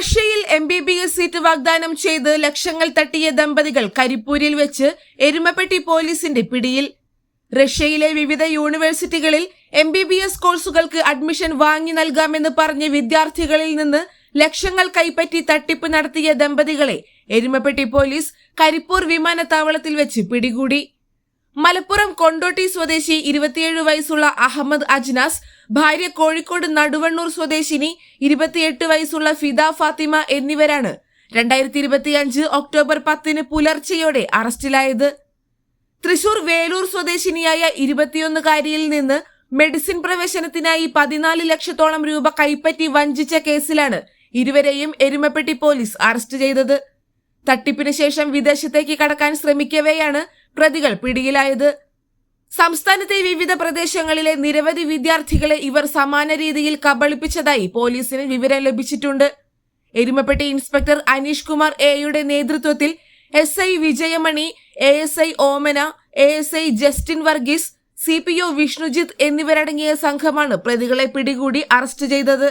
റഷ്യയിൽ M B B S seat വാഗ്ദാനം ചെയ്ത് ലക്ഷങ്ങൾ തട്ടിയ ദമ്പതികൾ കരിപ്പൂരിൽ വെച്ച് എരുമപ്പെട്ടി പോലീസിന്റെ പിടിയിൽ. റഷ്യയിലെ വിവിധ യൂണിവേഴ്സിറ്റികളിൽ എം ബി ബി എസ് കോഴ്സുകൾക്ക് അഡ്മിഷൻ വാങ്ങി നൽകാമെന്ന് പറഞ്ഞ് വിദ്യാർത്ഥികളിൽ നിന്ന് ലക്ഷങ്ങൾ കൈപ്പറ്റി തട്ടിപ്പ് നടത്തിയ ദമ്പതികളെ എരുമപ്പെട്ടി പോലീസ് കരിപ്പൂർ വിമാനത്താവളത്തിൽ വെച്ച് പിടികൂടി. മലപ്പുറം കൊണ്ടോട്ടി സ്വദേശി ഇരുപത്തിയേഴ് വയസ്സുള്ള അഹമ്മദ് അജ്നാസ് ഭാര്യ കോഴിക്കോട് നടുവണ്ണൂർ സ്വദേശിനി ഇരുപത്തിയെട്ട് വയസ്സുള്ള ഫിദ ഫാത്തിമ എന്നിവരാണ് രണ്ടായിരത്തി ഇരുപത്തിയഞ്ച് ഒക്ടോബർ പത്തിന് പുലർച്ചെയോടെ അറസ്റ്റിലായത്. തൃശൂർ വേലൂർ സ്വദേശിനിയായ ഇരുപത്തിയൊന്നുകാരിയിൽ നിന്ന് മെഡിസിൻ പ്രവേശനത്തിനായി പതിനാല് ലക്ഷത്തോളം രൂപ കൈപ്പറ്റി വഞ്ചിച്ച കേസിലാണ് ഇരുവരെയും എരുമപ്പെട്ടി പോലീസ് അറസ്റ്റ് ചെയ്തത്. തട്ടിപ്പിന് ശേഷം വിദേശത്തേക്ക് കടക്കാൻ ശ്രമിക്കവെയാണ് പ്രതികൾ പിടിയിലായത്. സംസ്ഥാനത്തെ വിവിധ പ്രദേശങ്ങളിലെ നിരവധി വിദ്യാർത്ഥികളെ ഇവർ സമാന രീതിയിൽ കബളിപ്പിച്ചതായി പോലീസിന് വിവരം ലഭിച്ചിട്ടുണ്ട്. എരുമപ്പെട്ടി ഇൻസ്പെക്ടർ അനീഷ് കുമാർ എയുടെ നേതൃത്വത്തിൽ S I Vijayamani A S I Omana A S I Justin Varghese C P O Vishnujith എന്നിവരടങ്ങിയ സംഘമാണ് പ്രതികളെ പിടികൂടി അറസ്റ്റ് ചെയ്തത്.